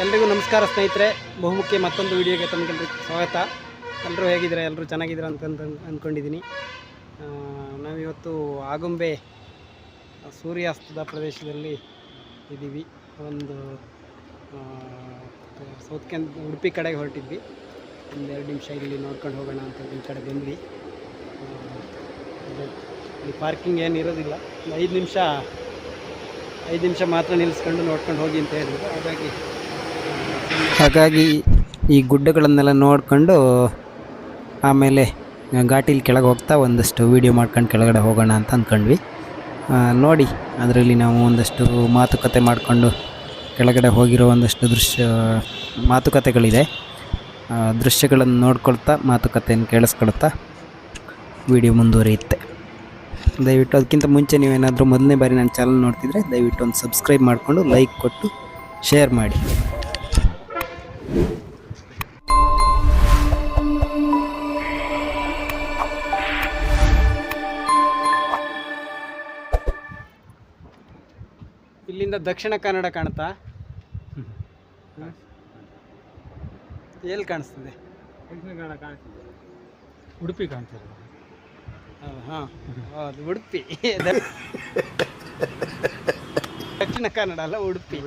ಎಲ್ರಿಗೂ ನಮಸ್ಕಾರ ಸ್ನೇಹಿತರೆ. ಬಹುಮುಖ್ಯ ಮತ್ತೊಂದು ವಿಡಿಯೋಗೆ ತಮಗೆಲ್ಲರಿಗೂ ಸ್ವಾಗತ. ಎಲ್ಲರೂ ಹೇಗಿದ್ದೀರಾ? ಎಲ್ಲರೂ ಚೆನ್ನಾಗಿದ್ದೀರಾ ಅಂತ ಅಂದ್- ಅಂದ್ಕೊಂಡಿದ್ದೀನಿ. ನಾವಿವತ್ತು ಆಗುಂಬೆ, ಸೂರ್ಯಾಸ್ತದ ಪ್ರದೇಶದಲ್ಲಿ ಇದ್ದೀವಿ. ಒಂದು ಸೌತ್ಕೆ ಉಡುಪಿ ಕಡೆಗೆ ಹೊರಟಿದ್ವಿ. ಒಂದು ಎರಡು ನಿಮಿಷ ಇಲ್ಲಿ ನೋಡ್ಕೊಂಡು ಹೋಗೋಣ ಅಂತ ಈ ಕಡೆ ಬಂದ್ವಿ. ಇಲ್ಲಿ ಪಾರ್ಕಿಂಗ್ ಏನು ಇರೋದಿಲ್ಲ. ಒಂದು ಐದು ನಿಮಿಷ ಐದು ನಿಮಿಷ ಮಾತ್ರ ನಿಲ್ಲಿಸ್ಕೊಂಡು ನೋಡ್ಕೊಂಡು ಹೋಗಿ ಅಂತ ಹೇಳಿದ್ರು. ಹಾಗಾಗಿ ಹಾಗಾಗಿ ಈ ಗುಡ್ಡಗಳನ್ನೆಲ್ಲ ನೋಡಿಕೊಂಡು ಆಮೇಲೆ ಘಾಟಿಲಿ ಕೆಳಗೆ ಹೋಗ್ತಾ ಒಂದಷ್ಟು ವೀಡಿಯೋ ಮಾಡ್ಕೊಂಡು ಕೆಳಗಡೆ ಹೋಗೋಣ ಅಂತ ಅಂದ್ಕೊಂಡ್ವಿ. ನೋಡಿ, ಅದರಲ್ಲಿ ನಾವು ಒಂದಷ್ಟು ಮಾತುಕತೆ ಮಾಡಿಕೊಂಡು ಕೆಳಗಡೆ ಹೋಗಿರೋ ಒಂದಷ್ಟು ದೃಶ್ಯ, ಮಾತುಕತೆಗಳಿದೆ. ದೃಶ್ಯಗಳನ್ನು ನೋಡ್ಕೊಳ್ತಾ, ಮಾತುಕತೆಯನ್ನು ಕೇಳಿಸ್ಕೊಳ್ತಾ ವಿಡಿಯೋ ಮುಂದುವರಿಯುತ್ತೆ. ದಯವಿಟ್ಟು ಅದಕ್ಕಿಂತ ಮುಂಚೆ ನೀವೇನಾದರೂ ಮೊದಲನೇ ಬಾರಿ ನನ್ನ ಚಾನಲ್ ನೋಡ್ತಿದ್ರೆ ದಯವಿಟ್ಟು ಒಂದು ಸಬ್ಸ್ಕ್ರೈಬ್ ಮಾಡಿಕೊಂಡು ಲೈಕ್ ಕೊಟ್ಟು ಶೇರ್ ಮಾಡಿ. ಇಲ್ಲಿಂದ ದಕ್ಷಿಣ ಕನ್ನಡ ಕಾಣ್ತಾ? ಎಲ್ಲಿ ಕಾಣಿಸ್ತದೆ? ಉಡುಪಿ ಕಾಣ್ತಾರೆ ಹಾಂ ಹೌದು ಉಡುಪಿ. ದಕ್ಷಿಣ ಕನ್ನಡ ಅಲ್ಲ ಉಡುಪಿ.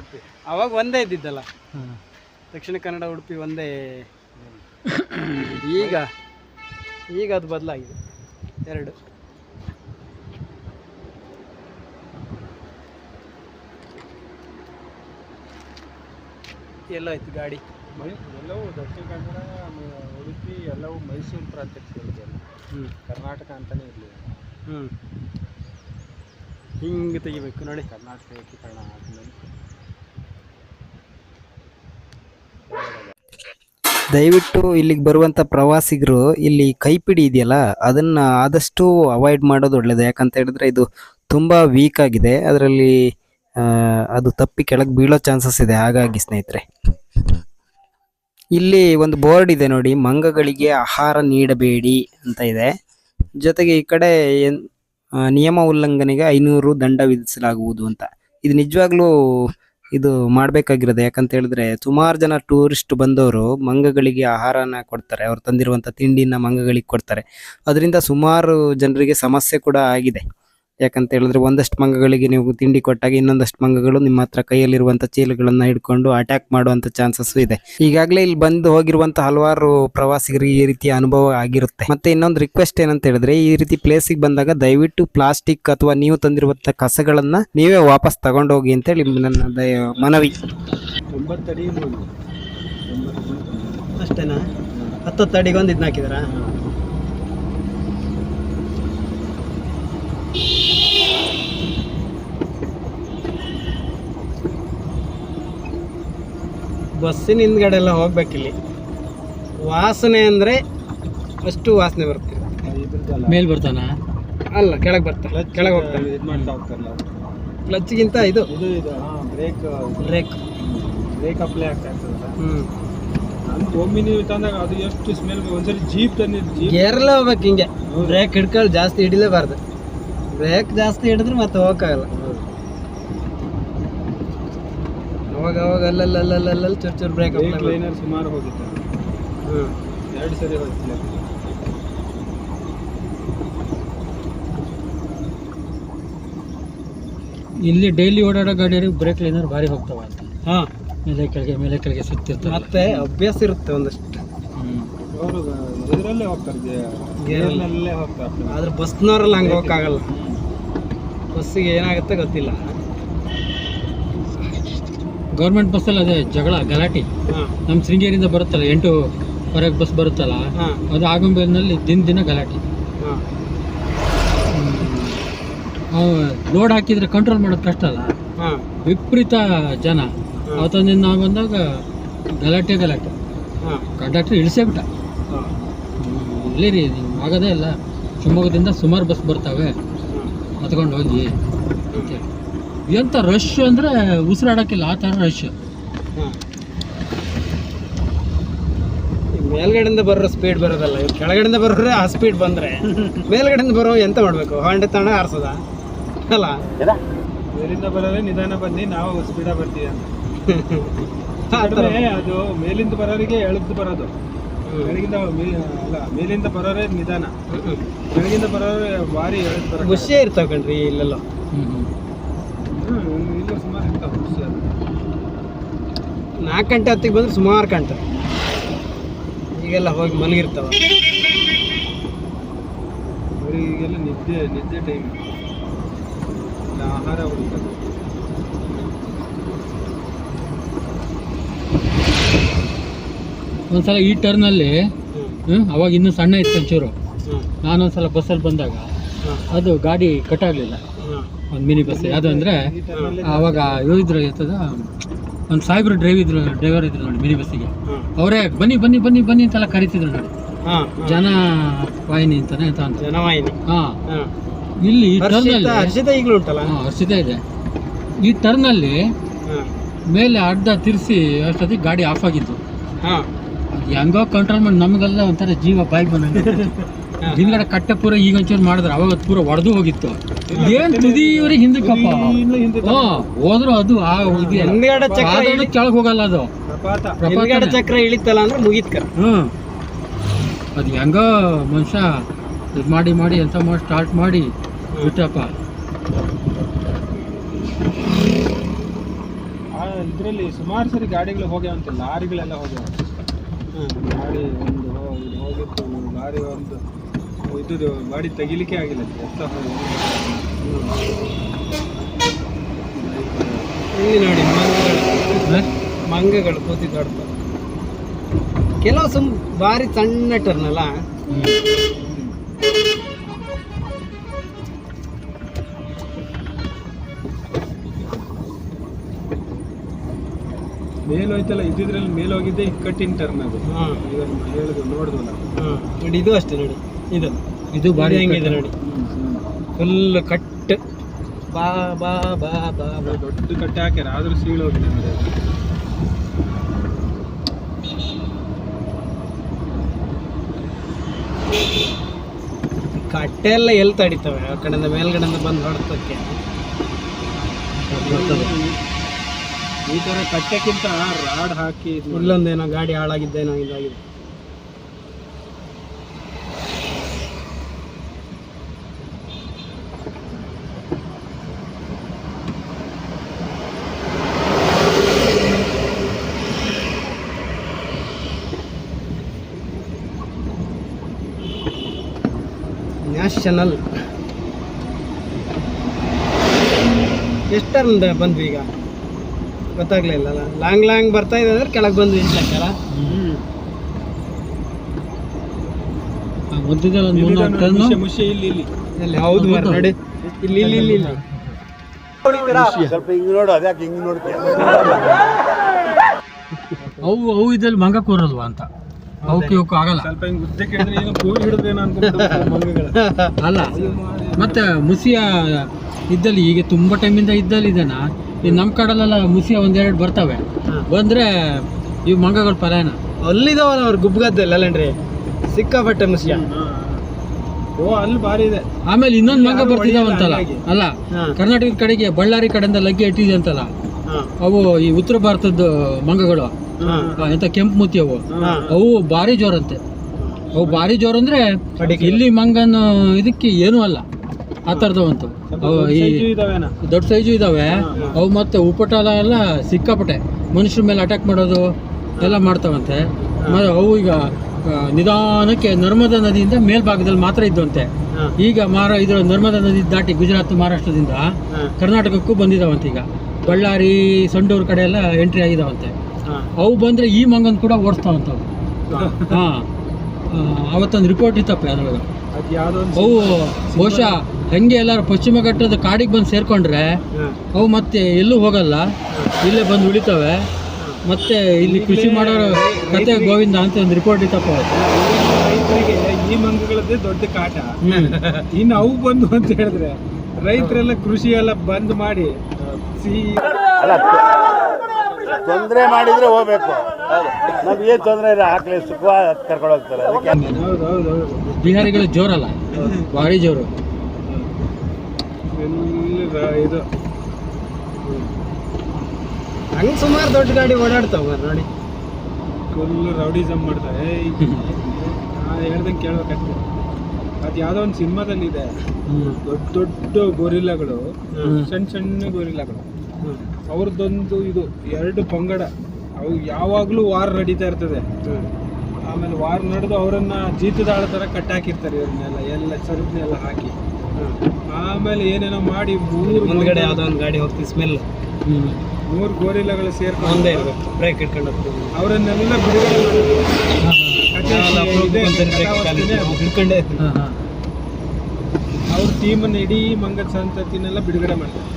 ಅವಾಗ ಒಂದೇ ಇದ್ದಿದ್ದಲ್ಲ. ದಕ್ಷಿಣ ಕನ್ನಡ ಉಡುಪಿ ಒಂದೇ ಈಗ ಈಗ ಅದು ಬದಲಾಗಿದೆ. ಎರಡು. ಎಲ್ಲೋಯ್ತು ಗಾಡಿ. ಮೈ ಎಲ್ಲವೂ ದಕ್ಷಿಣ ಕನ್ನಡ ಉಡುಪಿ ಎಲ್ಲವೂ ಮೈಸೂರು ಪ್ರಾಂತ್ಯಕ್ಕೆ ಸೇರಿದೆ ಹ್ಞೂ ಕರ್ನಾಟಕ ಅಂತಲೇ ಇರಲಿಲ್ಲ ಹ್ಞೂ ಹಿಂಗೆ ತೆಗಿಬೇಕು ನೋಡಿ. ಕರ್ನಾಟಕ ಏಕೀಕರಣ ಆದಮೇಲೆ. ದಯವಿಟ್ಟು ಇಲ್ಲಿಗೆ ಬರುವಂಥ ಪ್ರವಾಸಿಗರು ಇಲ್ಲಿ ಕೈಪಿಡಿ ಇದೆಯಲ್ಲ, ಅದನ್ನು ಆದಷ್ಟು ಅವಾಯ್ಡ್ ಮಾಡೋದು ಒಳ್ಳೆಯದು ಯಾಕಂತ ಹೇಳಿದ್ರೆ ಇದು ತುಂಬ ವೀಕ್ ಆಗಿದೆ. ಅದರಲ್ಲಿ ಅದು ತಪ್ಪಿ ಕೆಳಗೆ ಬೀಳೋ ಚಾನ್ಸಸ್ ಇದೆ. ಹಾಗಾಗಿ ಸ್ನೇಹಿತರೆ. ಇಲ್ಲಿ ಒಂದು ಬೋರ್ಡ್ ಇದೆ ನೋಡಿ, ಮಂಗಗಳಿಗೆ ಆಹಾರ ನೀಡಬೇಡಿ ಅಂತ ಇದೆ. ಜೊತೆಗೆ ಈ ಕಡೆ ನಿಯಮ ಉಲ್ಲಂಘನೆಗೆ ಐನೂರು ದಂಡ ವಿಧಿಸಲಾಗುವುದು ಅಂತ. ಇದು ನಿಜವಾಗ್ಲೂ ಇದು ಮಾಡಬೇಕಾಗಿರೋದು. ಯಾಕಂತ ಹೇಳಿದ್ರೆ ಸುಮಾರು ಜನ ಟೂರಿಸ್ಟ್ ಬಂದವರು ಮಂಗಗಳಿಗೆ ಆಹಾರನ ಕೊಡ್ತಾರೆ. ಅವ್ರು ತಂದಿರುವಂಥ ತಿಂಡಿನ ಮಂಗಗಳಿಗೆ ಕೊಡ್ತಾರೆ. ಅದರಿಂದ ಸುಮಾರು ಜನರಿಗೆ ಸಮಸ್ಯೆ ಕೂಡ ಆಗಿದೆ. ಯಾಕಂತ ಹೇಳಿದ್ರೆ ಒಂದಷ್ಟು ಮಂಗಗಳಿಗೆ ನೀವು ತಿಂಡಿ ಕೊಟ್ಟಾಗ ಇನ್ನೊಂದಷ್ಟು ಮಂಗಗಳು ನಿಮ್ಮ ಹತ್ರ ಕೈಯಲ್ಲಿರುವಂಥ ಚೀಲಗಳನ್ನು ಹಿಡ್ಕೊಂಡು ಅಟ್ಯಾಕ್ ಮಾಡುವಂಥ ಚಾನ್ಸಸ್ ಇದೆ. ಈಗಾಗಲೇ ಇಲ್ಲಿ ಬಂದು ಹೋಗಿರುವಂಥ ಹಲವಾರು ಪ್ರವಾಸಿಗರಿಗೆ ಈ ರೀತಿಯ ಅನುಭವ ಆಗಿರುತ್ತೆ. ಮತ್ತೆ ಇನ್ನೊಂದು ರಿಕ್ವೆಸ್ಟ್ ಏನಂತ ಹೇಳಿದ್ರೆ, ಈ ರೀತಿ ಪ್ಲೇಸಿಗೆ ಬಂದಾಗ ದಯವಿಟ್ಟು ಪ್ಲಾಸ್ಟಿಕ್ ಅಥವಾ ನೀವು ತಂದಿರುವಂಥ ಕಸಗಳನ್ನ ನೀವೇ ವಾಪಸ್ ತಗೊಂಡೋಗಿ ಅಂತೇಳಿ ನನ್ನ ಮನವಿ. ಅಷ್ಟೇನಾ? ಹತ್ತತ್ತು ಅಡಿಗೆ ಒಂದು ಇದನ್ನ ಹಾಕಿದಾರಾ? ಬಸ್ಸಿನ ಹಿಂದ್ಗಡೆ ಎಲ್ಲ ಹೋಗ್ಬೇಕಿಲ್ಲಿ. ವಾಸನೆ ಅಂದರೆ ಅಷ್ಟು ವಾಸನೆ ಬರುತ್ತೆ. ಮೇಲೆ ಬರ್ತಾನ? ಅಲ್ಲ ಕೆಳಗೆ ಬರ್ತಾರೆ ಕೆಳಗೆ ಹೋಗ್ತಾನೆ. ಇದು ಮಾಡ್ತಾ ಹೋಗ್ತಾರಲ್ಲ ಕ್ಲಚ್ಗಿಂತ ಇದು. ಇದು ಇದು ಹಾಂ ಬ್ರೇಕ್ ಬ್ರೇಕ್ ಬ್ರೇಕ್ ಅಪ್ಲೈ ಆಗ್ತಾ ಇರ್ತದಲ್ಲ. ಹ್ಞೂ ಅಂತ ಒಮ್ಮೆ ನೀವು ತಂದಾಗ ಅದು ಎಷ್ಟು ಸ್ಮೆಲ್ ಒಂದ್ಸರಿ ಜೀಪ್ ತಂದಿದ್ದು ಜೀಪ್ ಗೇರ್ಲ ಹೋಗ್ಬೇಕು ಹಿಂಗೆ. ಬ್ರೇಕ್ ಹಿಡ್ಕೊಳ್ಳಿ ಜಾಸ್ತಿ ಹಿಡಿಲೇಬಾರ್ದು. ಬ್ರೇಕ್ ಜಾಸ್ತಿ ಹಿಡಿದ್ರೆ ಮತ್ತೆ ಹೋಗಕ್ಕಾಗಲ್ಲ. ಅವಾಗ ಅವಾಗ ಅಲ್ಲಲ್ಲಲ್ಲಲ್ಲಲ್ಲಿ ಚೂರು ಚೂರು ಬ್ರೇಕ್ ಸುಮಾರು ಹೋಗಿತ್ತು. ಹ್ಞೂ ಎರಡು ಸರಿ ಹೋಯ್ತಿಲ್ಲ ಇಲ್ಲಿ ಡೈಲಿ ಓಡಾಡೋ ಗಾಡಿಯರಿಗೆ ಬ್ರೇಕ್ ಲೈನರ್ ಭಾರಿ ಹೋಗ್ತಾವ ಅಂತ. ಹಾಂ. ಮೇಲೆ ಕೆಳಗೆ ಮೇಲೆ ಕೆಳಗೆ ಸುತ್ತಿರ್ತಾವ. ಮತ್ತೆ ಅಭ್ಯಾಸ ಇರುತ್ತೆ ಒಂದಷ್ಟು. ಅವರು ಇದರಲ್ಲೇ ಹೋಗ್ತಾರೆ ಗೇರ್ನಲ್ಲೇ ಹೋಗ್ತಾರೆ. ಆದ್ರೆ ಬಸ್ನವ್ರಲ್ಲಿ ಹಂಗೆ ಹೋಗಕ್ಕಾಗಲ್ಲ. ಬಸ್ಸಿಗೆ ಏನಾಗುತ್ತೆ ಗೊತ್ತಿಲ್ಲ. ಗೌರ್ಮೆಂಟ್ ಬಸ್ಸಲ್ಲಿ ಅದೇ ಜಗಳ ಗಲಾಟೆ. ನಮ್ಮ ಶೃಂಗೇರಿಯಿಂದ ಬರುತ್ತಲ್ಲ ಎಂಟು ಹೊರಗೆ ಬಸ್ ಬರುತ್ತಲ್ಲ ಅದು ಆಗುಂಬೆನಲ್ಲಿ ದಿನ ದಿನ ಗಲಾಟೆ. ಲೋಡ್ ಹಾಕಿದ್ರೆ ಕಂಟ್ರೋಲ್ ಮಾಡೋದು ಕಷ್ಟ ಅಲ್ಲ. ವಿಪರೀತ ಜನ. ಅವತ್ತೊಂದಿನ ನಾವು ಬಂದಾಗ ಗಲಾಟೆ ಗಲಾಟೆ. ಹಾಂ. ಕಂಡಕ್ಟರ್ ಇಳಿಸೇ ಬಿಟ್ಟ. ಇಲ್ಲಿ ರೀ ನೀವು ಆಗೋದೇ ಇಲ್ಲ. ಶಿವಮೊಗ್ಗದಿಂದ ಸುಮಾರು ಬಸ್ ಬರ್ತವೆ. ಹತ್ಕೊಂಡು ಹೋಗಿ. ಅಂತ ಎಂಥ ರಶ್ ಅಂದರೆ ಉಸಿರಾಡೋಕ್ಕಿಲ್ಲ ಆ ಥರ ರಶ್ ಹಾಂ. ಮೇಲ್ಗಡೆಯಿಂದ ಬರೋ ಸ್ಪೀಡ್ ಬರೋದಲ್ಲ ಇವ್ರು ಕೆಳಗಡೆಯಿಂದ ಬರೋರೆ ಆ ಸ್ಪೀಡ್ ಬಂದರೆ ಮೇಲ್ಗಡೆಯಿಂದ ಬರೋ ಎಂತ ಮಾಡಬೇಕು? ಹಾಂಡೆ ತಾಣ ಆರಿಸೋದ? ಅಲ್ಲ? ಮೇಲಿಂದ ಬರೋರೆ ನಿಧಾನ ಬನ್ನಿ ನಾವು ಸ್ಪೀಡಾಗಿ ಬರ್ತೀವಿ ಅಂತ. ಆದರೆ ಅದು ಮೇಲಿಂದ ಬರೋರಿಗೆ ಎಳ್ದು ಬರೋದು. ಬೆಳಗಿಂದ ಮೇ- ಅಲ್ಲ ಮೇಲಿಂದ ಬರೋರೆ ನಿಧಾನ. ಕೆಳಗಿಂದ ಬರೋರೆ ಭಾರಿ ಎಳ್ದು ಬರೋ ಖುಷಿಯೇ ಇರ್ತಾವ ಕಣ್ರಿ ಇಲ್ಲೆಲ್ಲ ಹ್ಮ್ ಹ್ಮ್ ಇಲ್ಲ ಸುಮಾರು ಇರ್ತಾವೆ ಖುಷಿ ಅದು ನಾಲ್ಕು ಗಂಟೆ ಹತ್ತಿಗೆ ಬಂದ್ರೆ ಸುಮಾರು ಗಂಟೆ. ಈಗೆಲ್ಲ ಹೋಗಿ ಮಲಗಿರ್ತಾವ. ಈಗೆಲ್ಲ ನಿದ್ದೆ ನಿದ್ದೆ ಟೈಮ್ ಆಹಾರ ಒಂದ್ಸಲ ಈ ಟರ್ನಲ್ಲಿ ಅಲ್ಲಿ ಅವಾಗ ಇನ್ನೂ ಸಣ್ಣ ಇತ್ತು ಒಂಚೂರು. ನಾನೊಂದ್ಸಲ ಬಸ್ಸಲ್ಲಿ ಬಂದಾಗ ಅದು ಗಾಡಿ ಕಟ್ ಆಗಲಿಲ್ಲ. ಒಂದು ಮಿನಿ ಬಸ್ ಯಾವುದು ಅಂದರೆ ಆವಾಗ ಇವ್ರು ಇರ್ತದ ಒಂದು ಸಾಹೇಬ್ರು ಡ್ರೈವ್ ಇದ್ರು ಡ್ರೈವರ್ ಇದ್ರು ನೋಡಿ ಮಿನಿ ಬಸ್ಸಿಗೆ. ಅವರೇ ಬನ್ನಿ ಬನ್ನಿ ಬನ್ನಿ ಬನ್ನಿ ಅಂತೆಲ್ಲ ಕರಿತಿದ್ರು ನೋಡಿ. ಹಾಂ ಜನ ವಾಹಿನಿ ಅಂತಾನೆ ಅಂತ ಅಂತ ಜನವಾಹಿನಿ. ಹಾ. ಇಲ್ಲಿ ಟರ್ನಲ್ಲಿ ಹರ್ಷಿತ ಈಗಲೂ ಉಂಟಲ್ಲ? ಹಾ ಹರ್ಷಿತ ಇದೆ. ಈ ಟರ್ನಲ್ಲಿ ಅಲ್ಲಿ ಮೇಲೆ ಅರ್ಧ ತಿರ್ಸಿ ಅಷ್ಟೊತ್ತಿಗೆ ಗಾಡಿ ಆಫ್ ಆಗಿದ್ದು. ಹೆಂಗೋ ಕಂಟ್ರೋಲ್ ಮಾಡಿ ನಮಗೆಲ್ಲ ಒಂಥರ ಜೀವ ಬಾಯ್ ಬಂದಿತ್ತು ಹಿಂದ್ಗಡೆ ಕಟ್ಟೆ ಪೂರ ಈಗ ಒಂಚೂರು ಮಾಡಿದ್ರೆ ಅವಾಗ ಪೂರ ಒಡೆದು ಹೋಗಿತ್ತು. ಏನ್ ಇವ್ರಿಗೆ ಹಿಂದಕ್ಕಪ್ಪ? ಹೋದ್ರು ಅದು ಆ ಹಿಂದ್ಗಡೆ ಚಕ್ರ ಕೆಳಗೆ ಹೋಗಲ್ಲ ಅದು. ಹಿಂದ್ಗಡೆ ಚಕ್ರ ಇಳಿತಲ್ಲ ಅಂದ್ರೆ ಮುಗಿತ್ಕ ಕರ. ಹ್ಮ್. ಅದು ಹೆಂಗೋ ಮನುಷ್ಯ ಇದು ಮಾಡಿ ಮಾಡಿ ಎಂತ ಮಾಡಿ ಸ್ಟಾರ್ಟ್ ಮಾಡಿ ಬಿಟ್ಟಪ್ಪ. ಆ ಇದರಲ್ಲಿ ಸುಮಾರು ಸರಿ ಗಾಡಿಗಳು ಹೋಗ್ಯಾವಂತೆ ಲಾರಿಗಳೆಲ್ಲ ಹೋಗ್ಯಾವ. ಗಾಡಿ ಒಂದು ಹೋಗಿತ್ತು ಲಾರಿ ಒಂದು ಇದು ಗಾಡಿ ತೆಗಿಲಿಕ್ಕೆ ಆಗಿಲ್ಲ. ಎತ್ತ ಇಲ್ಲಿ ನೋಡಿ ಮಂಗಗಳು. ಮಂಗಗಳು ಕೂತಿದ್ದಾಡ್ತವೆ ಕೆಲವು ಸುಮ್ ಭಾರಿ ಸಣ್ಣ ಟರ್ನಲ್ಲ ಮೇಲ್ ಹೋಯ್ತಲ್ಲ ಇದ್ದಿದ್ರಲ್ಲಿ ಮೇಲ್ ಹೋಗಿದ್ದೆ ಇಕ್ಕಟ್ಟಿನ ಟರ್ನ್ ಅದು. ಹಾಂ. ಇದನ್ನು ಹೇಳಿದ್ವು ನೋಡಿದ್ವಲ್ಲ ಹಾಂ. ನೋಡಿ ಇದು ಅಷ್ಟೇ ನೋಡಿ. ಇದು. ಇದು ಬಾರಿ ಇದು ಹೆಂಗಿದೆ ನೋಡಿ. ಫುಲ್ ಕಟ್ ಬಾ ಬಾ ಬಾ ಬಾ ಬಾ. ದೊಡ್ಡ ಕಟ್ಟೆ ಹಾಕ್ಯಾರ. ಆದ್ರೂ ಸೀಳೋಗಿ ಹೋಗಿದೆ ನೋಡಿ. ಕಟ್ಟೆ ಎಲ್ಲ ಎಲ್ಲಿ ತಡಿತವೆ? ಆ ಕಡೆಯಿಂದ ಮೇಲ್ಗಡೆಯಿಂದ ಬಂದು ಹೊಡ್ತಕ್ಕೆ. ಈ ತರ ಕಟ್ಟೆಕ್ಕಿಂತ ರಾಡ್ ಹಾಕಿ ಫುಲ್ಲೊಂದೇನೋ ಗಾಡಿ ಹಾಳಾಗಿದ್ದೇನೋ ಇದಾಗಿದೆ. ನ್ಯಾಷನಲ್ ಎಷ್ಟರ್ ಬಂದ್ವಿ ಈಗ? ಗೊತ್ತಾಗ್ಲಿಲ್ಲ ಅಲ್ಲ? ಲಾಂಗ್ ಲಾಂಗ್ ಬರ್ತಾ ಇದೆ ಅಂದ್ರೆ ಕೆಳಗೆ ಬಂದ್ವಿ ಒಂದು ಇಲ್ಲಿ ಮೂರ್ನಾಲ್ಕು ನೋಡಿ, ಟನ್ನು ಮುಷ್ಯ ಮುಷ್ಯ ಇಲ್ಲಿ ಇಲ್ಲಿ. ಇಲ್ಲಿ ಹೌದು ಮರ ನೋಡಿ. ಇಲ್ಲಿ ಇಲ್ಲಿ ಇಲ್ಲಿ ಇಲ್ಲಿ. ಅವು ಅವು ಇದ್ರಲ್ಲಿ ಮಂಗ ಕೂರಲ್ವಾ ಅಂತ. ಅವಕ್ಕೆ ಇವಕ್ಕೂ ಆಗಲ್ಲ. ಸ್ವಲ್ಪ ಹಿಂಗ್ ಏನೋ ಹಿಡಿದ್ರೇನೋ ಅಲ್ಲ ಮತ್ತೆ ಮುಸಿಯ ಇದ್ದಲ್ಲಿ ಈಗ ತುಂಬಾ ಟೈಮಿಂದ ಇದ್ದಲ್ಲಿ ಇದನ್ನ ಈ ನಮ್ಮ ಕಡಲೆಲ್ಲ ಮುಸಿಯ ಒಂದೆರಡು ಬರ್ತವೆ. ಬಂದ್ರೆ ಇವು ಮಂಗಗಳ ಪಲಾಯನ. ಅಲ್ಲಿದಾವಲ್ಲ ಅವ್ರ ಗುಬ್ಗದ್ದಲ್ಲಿ ಅಲ್ಲನ್ರಿ? ಸಿಕ್ಕಾಪಟ್ಟೆ ಮುಸಿಯ. ಓ ಅಲ್ಲಿ ಭಾರಿ ಇದೆ. ಆಮೇಲೆ ಇನ್ನೊಂದು ಮಂಗ ಬರ್ತಿದಾವಂತಲ್ಲ ಅಲ್ಲ ಕರ್ನಾಟಕದ ಕಡೆಗೆ ಬಳ್ಳಾರಿ ಕಡೆಯಿಂದ ಲಗ್ಗೆ ಇಟ್ಟಿದೆ ಅಂತಲ್ಲ. ಅವು ಈ ಉತ್ತರ ಭಾರತದ ಮಂಗಗಳು. ಎಂತ ಕೆಂಪು ಮೂತಿ ಅವು ಅವು ಭಾರಿ ಜೋರಂತೆ. ಅವು ಭಾರಿ ಜೋರ್ ಅಂದ್ರೆ ಇಲ್ಲಿ ಮಂಗನ್ ಇದಕ್ಕೆ ಏನೂ ಅಲ್ಲ. ಆ ಥರದವಂತು ಅವು ದೊಡ್ಡ ಈ ದೊಡ್ಡ ಸೈಜು ಇದಾವೆ. ಅವು ಮತ್ತೆ ಉಪಟಳ ಎಲ್ಲ ಸಿಕ್ಕಾಪಟ್ಟೆ. ಮನುಷ್ಯರ ಮೇಲೆ ಅಟ್ಯಾಕ್ ಮಾಡೋದು ಎಲ್ಲ ಮಾಡ್ತಾವಂತೆ. ಮತ್ತೆ ಅವು ಈಗ ನಿಧಾನಕ್ಕೆ ನರ್ಮದಾ ನದಿಯಿಂದ ಮೇಲ್ಭಾಗದಲ್ಲಿ ಮಾತ್ರ ಇದ್ದಂತೆ ಈಗ ಮಾರ ಇದ್ರ ನರ್ಮದಾ ನದಿ ದಾಟಿ ಗುಜರಾತ್ ಮಹಾರಾಷ್ಟ್ರದಿಂದ ಕರ್ನಾಟಕಕ್ಕೂ ಬಂದಿದಾವಂತೆ ಈಗ. ಬಳ್ಳಾರಿ ಸಂಡೂರು ಕಡೆ ಎಲ್ಲ ಎಂಟ್ರಿ ಆಗಿದಾವಂತೆ. ಅವು ಬಂದ್ರೆ ಈ ಮಂಗನ್ ಕೂಡ ಓಡಿಸ್ತಾವಂತ ಅವು ಹಾಂ. ಅವತ್ತೊಂದು ರಿಪೋರ್ಟ್ ಇತ್ತಪ್ಪ ಅದ್ರೊಳಗೆ. ಅವು ಬಹುಶಃ ಹೆಂಗೆ ಎಲ್ಲಾರು ಪಶ್ಚಿಮ ಘಟ್ಟದ ಕಾಡಿಗೆ ಬಂದು ಸೇರ್ಕೊಂಡ್ರೆ ಹಾ. ಅವು ಮತ್ತೆ ಎಲ್ಲೂ ಹೋಗಲ್ಲ ಇಲ್ಲೇ ಬಂದು ಉಳಿತವೆ. ಮತ್ತೆ ಇಲ್ಲಿ ಕೃಷಿ ಮಾಡೋರು ಕತೆ ಗೋವಿಂದ ಅಂತ ಒಂದು ರಿಪೋರ್ಟ್ ಇತ್ತಪ್ಪ ಈ ಮಂಗಗಳದ್ದು ದೊಡ್ಡ ಕಾಟ. ಇನ್ನು ಅವು ಬಂದು ಅಂತ ಹೇಳಿದ್ರೆ ರೈತರೆಲ್ಲ ಕೃಷಿ ಎಲ್ಲ ಬಂದ್ ಮಾಡಿ ಸಿಹಿ ತೊಂದರೆ ಮಾಡಿದ್ರೆ ಹೋಗ್ಬೇಕು. ನಮ್ಗೆ ಏನು ತೊಂದರೆ ಇಲ್ಲ ಹಾಕ್ಲಿ ಸುಖವಾದ ಕರ್ಕೊಂಡು ಹೋಗ್ತಾರೆ. ಅದಕ್ಕೆ ಬಿಹಾರಿಗಳು ಜೋರಲ್ಲ? ಭಾರಿ ಜೋರು. ಇದು ಹಂಗೆ ಸುಮಾರು ದೊಡ್ಡ ಗಾಡಿ ಓಡಾಡ್ತಾವ ನೋಡಿ. ಫುಲ್ ರೌಡಿಸಮ್ ಮಾಡ್ತಾರೆ. ನಾನು ಹೇಳ್ದಂಗೆ ಕೇಳ್ಬೇಕಾಗ್ತದೆ ಅದು ಯಾವುದೋ ಒಂದು ಸಿನಿಮಾದಲ್ಲಿ ಇದೆ ದೊಡ್ಡ ದೊಡ್ಡ ಗೊರಿಲ್ಲಗಳು ಸಣ್ಣ ಸಣ್ಣ ಗೊರಿಲ್ಲಗಳು. ಅವ್ರದ್ದೊಂದು ಇದು ಎರಡು ಪಂಗಡ. ಅವು ಯಾವಾಗಲೂ ವಾರ್ ನಡೀತಾ ಇರ್ತದೆ. ಆಮೇಲೆ ವಾರ್ ನಡೆದು ಅವರನ್ನ ಜೀತದಾಳ ಥರ ಕಟ್ಟಾಕಿರ್ತಾರೆ ಇವ್ರನ್ನೆಲ್ಲ ಎಲ್ಲ ಸರದನ್ನೆಲ್ಲ ಹಾಕಿ. ಆಮೇಲೆ ಏನೇನೋ ಮಾಡಿ ಮೂರು ಮುಂದ್ಗಡೆ ಯಾವುದೋ ಒಂದು ಗಾಡಿ ಹೋಗ್ತೀವಿ ಸ್ಮೆಲ್ ಮೂರು ಗೋರಿಲ್ಲಗಳು ಸೇರ್ಕೊಂಡು ಇರಬೇಕು ಬ್ರೇಕ್ ಇಟ್ಕೊಂಡು ಹೋಗ್ತೀವಿ. ಅವರನ್ನೆಲ್ಲ ಬಿಡುಗಡೆ. ಅವ್ರ ಟೀಮನ್ನ ಇಡೀ ಮಂಗದ ಸಂತತಿನೆಲ್ಲ ಬಿಡುಗಡೆ ಮಾಡ್ತಾರೆ.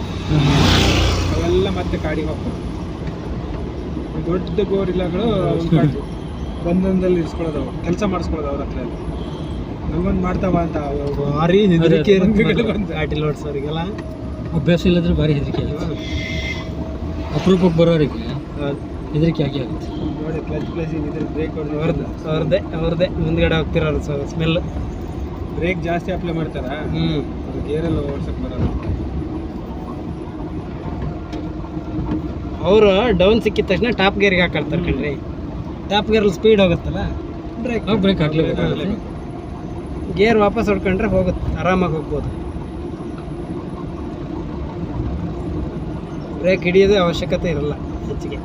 ಮತ್ತೆ ಕಾಡಿಗೆ ಹೋಗ್ತಾರೆ. ದೊಡ್ಡ ಗೋರಿಲ್ಲಗಳು ಬಂಧನದಲ್ಲಿ ಇರಿಸ್ಕೊಳ್ಳೋದು ಅವ್ರು ಕೆಲಸ ಮಾಡಿಸ್ಕೊಳ್ಳೋದು ಅವ್ರ ಹತ್ರ ಎಲ್ಲ. ನಮ್ಗೊಂದು ಮಾಡ್ತಾವ ಅಂತ ಭಾರಿ ಹೆದರಿಕೆ. ಗಾಡಿ ಓಡಿಸೋರಿಗೆಲ್ಲ. ಅಭ್ಯಾಸ ಇಲ್ಲದ್ರೆ ಭಾರಿ ಹೆದರಿಕೆ ಅಪರೂಪಕ್ಕೆ ಬರೋರಿಗೆ ಹೆದರಿಕೆ ಆಗಿ ಆಗುತ್ತೆ. ನೋಡಿ ಕ್ಲಚ್ ಕ್ಲಚ್ ಇದ್ರೆ ಬ್ರೇಕ್ ಅವ್ರದ್ದು ಅವ್ರದ್ದೇ ಅವ್ರದ್ದೇ ಮುಂದ್ಗಡೆ ಹೋಗ್ತಿರೋರು ಸ್ಮೆಲ್ ಬ್ರೇಕ್ ಜಾಸ್ತಿ ಅಪ್ಲೈ ಮಾಡ್ತಾರ? ಹ್ಞೂ ಗೇರೆಲ್ಲ ಓಡ್ಸಕ್ ಬರಲ್ಲ. ಅವರು ಡೌನ್ ಸಿಕ್ಕಿದ ತಕ್ಷಣ ಟಾಪ್ ಗೇರ್ಗೆ ಹಾಕೊಳ್ತಾರೆ ಕಣ್ರಿ. ಟಾಪ್ ಗೇರಲ್ಲಿ ಸ್ಪೀಡ್ ಹೋಗುತ್ತಲ್ಲ? ಬ್ರೇಕ್ ಬ್ರೇಕ್ ಹಾಕ್ಲೇಬೇಕು ಗೇರ್ ವಾಪಸ್ ಹೊಡ್ಕೊಂಡ್ರೆ ಹೋಗುತ್ತೆ ಆರಾಮಾಗಿ ಹೋಗ್ಬೋದು. ಬ್ರೇಕ್ ಹಿಡಿಯೋದೇ ಅವಶ್ಯಕತೆ ಇರಲ್ಲ ಹೆಚ್ಚಿಗೆ.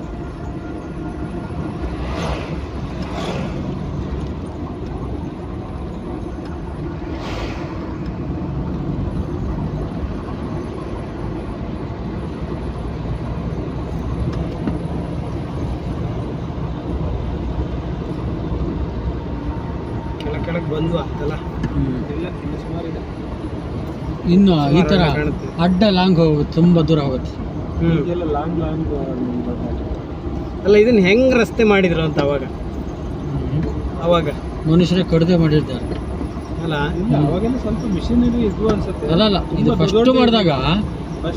ಇನ್ನು ಸುಮಾರು ಇದೆ ಇನ್ನು ಈ ಥರ ಅಡ್ಡ ಲಾಂಗ್ ಹೋಗುತ್ತೆ ತುಂಬ ದೂರ ಹೋಗುತ್ತೆ. ಹ್ಮ್. ಲಾಂಗ್ ಲಾಂಗ್ ಅಲ್ಲ ಇದನ್ನ ಹೆಂಗ್ ರಸ್ತೆ ಮಾಡಿದ್ರು ಅಂತ ಅವಾಗ? ಅವಾಗ? ಮನುಷ್ಯರೇ ಕಡದೆ ಮಾಡಿರ್ತಾರೆ ಅಲ್ಲ ಅವಾಗೆಲ್ಲ ಸ್ವಲ್ಪ ಮಿಷಿನರಿ ಇದ್ವು ಅನ್ಸುತ್ತೆ. ಅಲ್ಲಲ್ಲ ಇದು ಫಸ್ಟ್ ಮಾಡಿದಾಗ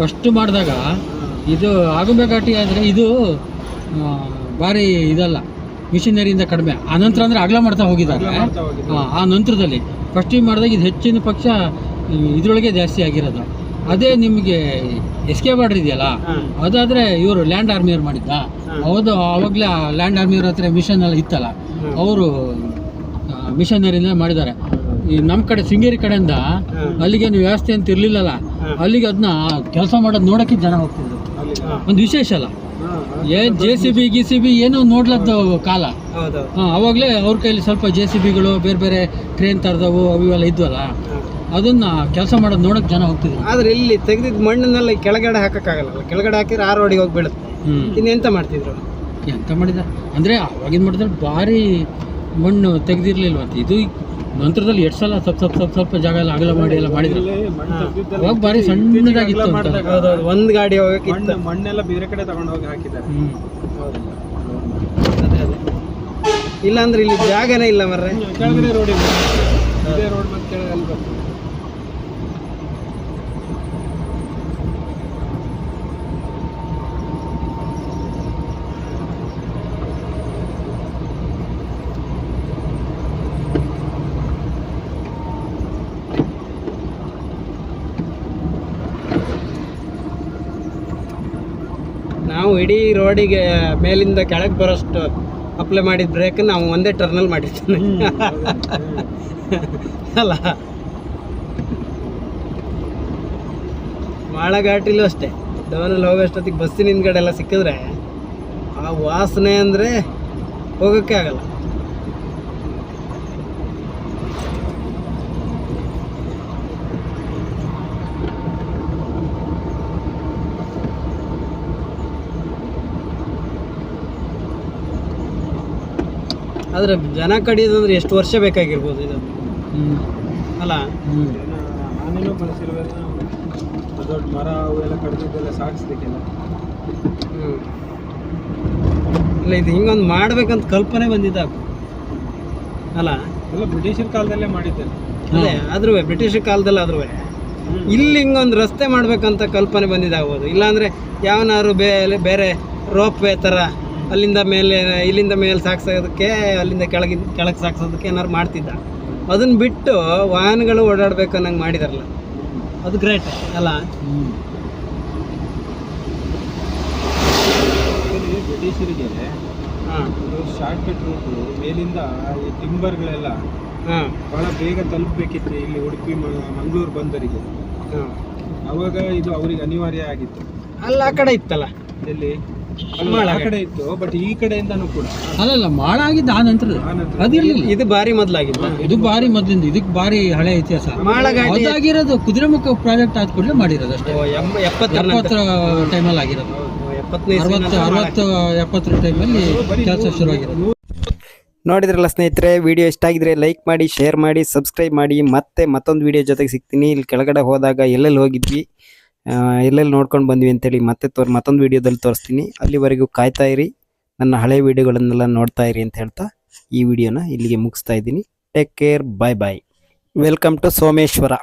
ಫಸ್ಟ್ ಮಾಡಿದಾಗ ಇದು ಆಗುಂಬೆ ಘಾಟಿ ಆದರೆ ಇದು ಬಾರಿ ಭಾರಿ ಇದಲ್ಲ. ಮಿಷಿನರಿಯಿಂದ ಕಡಿಮೆ ಆ ನಂತರ ಅಂದರೆ ಅಗಲ ಮಾಡ್ತಾ ಹೋಗಿದ್ದಾರೆ ಆ, ನಂತರದಲ್ಲಿ ಫಸ್ಟ್ ಟೈಮ್ ಮಾಡಿದಾಗ ಇದು ಹೆಚ್ಚಿನ ಪಕ್ಷ ಇದರೊಳಗೆ ಜಾಸ್ತಿ ಆಗಿರೋದು ಅದೇ ನಿಮಗೆ ಎಸ್ ಕೆ ಬಾರ್ಡರ್ ಇದೆಯಲ್ಲ. ಅದಾದರೆ ಇವರು ಲ್ಯಾಂಡ್ ಆರ್ಮಿಯವ್ರು ಮಾಡಿದ್ದ. ಹೌದು ಆವಾಗಲೇ ಲ್ಯಾಂಡ್ ಆರ್ಮಿಯವ್ರ ಹತ್ರ ಮಿಷನ್ ಎಲ್ಲ ಇತ್ತಲ್ಲ. ಅವರು ಮಿಷನರಿಯಿಂದ ಮಾಡಿದ್ದಾರೆ ಈ ನಮ್ಮ ಕಡೆ ಶೃಂಗೇರಿ ಕಡೆಯಿಂದ. ಅಲ್ಲಿಗೇನು ವ್ಯವಸ್ಥೆ ಅಂತ ಇರಲಿಲ್ಲಲ್ಲ ಅಲ್ಲಿಗೆ ಅದನ್ನ ಕೆಲಸ ಮಾಡೋದು ನೋಡೋಕ್ಕೆ ಜನ ಹೋಗ್ತಿದ್ರು ಒಂದು ವಿಶೇಷ ಅಲ್ಲ. ಏನ್ ಜೆ ಸಿ ಬಿ ಗಿ ಸಿ ಬಿ ಏನೋ ನೋಡ್ಲದ್ದು ಕಾಲ. ಅವಾಗಲೇ ಅವ್ರ ಕೈಲಿ ಸ್ವಲ್ಪ ಜೆ ಸಿ ಬಿಗಳು ಬೇರೆ ಬೇರೆ ಟ್ರೈನ್ ತರದವು ಅವು ಇವೆಲ್ಲ ಇದ್ವಲ್ಲ. ಅದನ್ನ ಕೆಲಸ ಮಾಡೋದು ನೋಡಕ್ ಜನ ಹೋಗ್ತಿದ್ರು. ಆದ್ರೆ ಇಲ್ಲಿ ತೆಗೆದಿದ್ದ ಮಣ್ಣನ್ನೆಲ್ಲ ಕೆಳಗಡೆ ಹಾಕಕ್ಕಾಗಲ್ಲ. ಕೆಳಗಡೆ ಹಾಕಿದ್ರೆ ಆರು ಅಡಿಗೆ ಹೋಗಿ ಬೀಳುತ್ತೆ. ಇನ್ನೆಂತ ಮಾಡ್ತಿದ್ರು? ಎಂತ ಮಾಡಿದ? ಅಂದ್ರೆ ಅವಾಗಿನ ಮಾಡಿದ್ರೆ ಭಾರಿ ಮಣ್ಣು ತೆಗ್ದಿರ್ಲಿಲ್ವಂತ. ಇದು ನಂತರದಲ್ಲಿ ಎಷ್ಟು ಸಲ ಸ್ವಲ್ಪ ಸ್ವಲ್ಪ ಸ್ವಲ್ಪ ಸ್ವಲ್ಪ ಜಾಗ ಎಲ್ಲ ಅಗಲ ಮಾಡಿ ಎಲ್ಲ ಮಾಡಿದ್ರು. ಅವಾಗ ಭಾರಿ ಸಣ್ಣದಾಗಿತ್ತು ಅಂತ. ಒಂದ್ ಗಾಡಿ ಹೋಗಕ್ಕೆ ಮಣ್ಣು ಮಣ್ಣೆಲ್ಲ ಬೇರೆ ಕಡೆ ತಗೊಂಡು ಹೋಗಿ ಹಾಕಿದ್ದಾರೆ. ಹ್ಞೂ ಅದೇ ಅದೇ ಇಲ್ಲಾಂದ್ರೆ ಇಲ್ಲಿ ಜಾಗನೇ ಇಲ್ಲ ಮರ್ರೆ. ಕೆಳಗಡೆ ರೋಡ್ ಇದೆ. ಇದೇ ರೋಡ್ ಮತ್ತೆ ಕೆಳಗೆ ಅಲ್ಲಿ ಬರ್ತದೆ. ನಾವು ಇಡೀ ರೋಡಿಗೆ ಮೇಲಿಂದ ಕೆಳಗೆ ಬರೋಷ್ಟು ಅಪ್ಲೈ ಮಾಡಿದ ಬ್ರೇಕ್ ನಾವು ಒಂದೇ ಟರ್ನಲ್ಲಿ ಮಾಡಿರ್ತೀವಿ ಅಲ್ಲ. ಮಾಳಘಾಟಿಲೂ ಅಷ್ಟೇ. ಡೌನಲ್ಲಿ ಹೋಗೋಷ್ಟೊತ್ತಿಗೆ ಬಸ್ಸಿನ ಹಿಂದ್ಗಡೆ ಎಲ್ಲ ಸಿಕ್ಕಿದ್ರೆ ಆ ವಾಸನೆ ಅಂದರೆ ಹೋಗೋಕ್ಕೆ ಆಗಲ್ಲ. ಆದರೆ ಜನ ಕಡಿಯೋದಂದ್ರೆ ಎಷ್ಟು ವರ್ಷ ಬೇಕಾಗಿರ್ಬೋದು ಇದು? ಹ್ಞೂ ಅಲ್ಲ? ನಾನೇನೋ ದೊಡ್ಡ ಮರ ಅವೆಲ್ಲ ಕಡಿದಿದ್ದೆಲ್ಲ ಇಲ್ಲ ಇದು ಹಿಂಗೊಂದು ಮಾಡ್ಬೇಕಂತ ಕಲ್ಪನೆ ಬಂದಿದ್ದ ಅಲ್ಲ? ಎಲ್ಲ ಬ್ರಿಟಿಷರ ಕಾಲದಲ್ಲೇ ಮಾಡಿದ್ದೆ. ಅದೇ ಆದ್ರೂ ಬ್ರಿಟಿಷರ್ ಕಾಲದಲ್ಲಿ ಆದ್ರೂ ಇಲ್ಲಿ ಹಿಂಗೊಂದು ರಸ್ತೆ ಮಾಡ್ಬೇಕಂತ ಕಲ್ಪನೆ ಬಂದಿದ್ದಾಗ್ಬೋದು ಇಲ್ಲಾಂದ್ರೆ ಯಾವನಾದ್ರು ಬೇರೆ ಬೇರೆ ರೋಪ್ ವೇ ಥರ ಅಲ್ಲಿಂದ ಮೇಲೆ ಇಲ್ಲಿಂದ ಮೇಲೆ ಸಾಗ್ಸೋದಕ್ಕೆ ಅಲ್ಲಿಂದ ಕೆಳಗಿನ ಕೆಳಗೆ ಸಾಗ್ಸೋದಕ್ಕೆ ಏನಾರು ಮಾಡ್ತಿದ್ದ. ಅದನ್ನ ಬಿಟ್ಟು ವಾಹನಗಳು ಓಡಾಡ್ಬೇಕು ಅನ್ನಂಗೆ ಮಾಡಿದಾರಲ್ಲ. ಅದು ಗ್ರೇಟ್ ಅಲ್ಲ? ಬ್ರಿಟಿಷರಿಗೆ ಹಾಂ. ಶಾರ್ಟ್ ಕಟ್ ರೂಟ್ ಮೇಲಿಂದ ಈ ಟಿಂಬರ್ಗಳೆಲ್ಲ ಹಾಂ. ಬಹಳ ಬೇಗ ತಲುಪಬೇಕಿತ್ತು ಇಲ್ಲಿ ಉಡುಪಿ ಮಂಗಳೂರು ಬಂದರಿಗೆ ಹಾಂ. ಅವಾಗ ಇದು ಅವರಿಗೆ ಅನಿವಾರ್ಯ ಆಗಿತ್ತು. ಅಲ್ಲ ಆ ಕಡೆ ಇತ್ತಲ್ಲ? ಎಲ್ಲಿ? ಆ ಕಡೆ ಇತ್ತು ಬಟ್ ಈ ಕಡೆಯಿಂದನೂ ಕೂಡ. ಅಲ್ಲಲ್ಲ ಮಾಳ ಆಗಿದ್ದು ಆ ನಂತರ ಅದಿರ್ಲಿಲ್ಲ ಇದು ಬಾರಿ ಮೊದಲಾಗಿದ್ದು ಇದು ಬಾರಿ ಮೊದಲಿಂದ ಇದಕ್ಕೆ ಬಾರಿ ಹಳೆ ಇತಿಹಾಸ. ಅದಾಗಿರೋದು ಕುದುರೆಮುಖ ಪ್ರಾಜೆಕ್ಟ್ ಆದ ಕೂಡಲೇ ಮಾಡಿರೋದು ಅಷ್ಟೇ. ಎಪ್ಪತ್ತರ ಟೈಮಲ್ಲಿ ಆಗಿರೋದು. ಅರವತ್ತು ಅರವತ್ತು ಎಪ್ಪತ್ತರ ಟೈಮಲ್ಲಿ ಕೆಲಸ ಶುರುವಾಗಿರೋದು. ನೋಡಿದ್ರಲ್ಲ ಸ್ನೇಹಿತರೆ ವಿಡಿಯೋ ಇಷ್ಟ ಆಗಿದ್ರೆ ಲೈಕ್ ಮಾಡಿ ಶೇರ್ ಮಾಡಿ ಸಬ್ಸ್ಕ್ರೈಬ್ ಮಾಡಿ. ಮತ್ತೆ ಮತ್ತೊಂದು ವಿಡಿಯೋ ಜೊತೆಗೆ ಸಿಗ್ತೀನಿ. ಇಲ್ಲಿ ಕೆಳಗಡೆ ಹೋದಾಗ ಎಲ್ಲೆಲ್ಲಿ ಹೋಗಿದ್ವಿ? ಎಲ್ಲೆಲ್ಲಿ ನೋಡ್ಕೊಂಡು ಬಂದ್ವಿ ಅಂತೇಳಿ ಮತ್ತೆ ತೋರ್, ಮತ್ತೊಂದು ವೀಡಿಯೋದಲ್ಲಿ ತೋರಿಸ್ತೀನಿ. ಅಲ್ಲಿವರೆಗೂ ಕಾಯ್ತಾ ಇರಿ. ನನ್ನ ಹಳೆ ವಿಡಿಯೋಗಳನ್ನೆಲ್ಲ ನೋಡ್ತಾ ಇರಿ ಅಂತ ಹೇಳ್ತಾ ಈ ವಿಡಿಯೋನ ಇಲ್ಲಿಗೆ ಮುಗಿಸ್ತಾ ಇದ್ದೀನಿ. Take care bye bye welcome to Someshwara.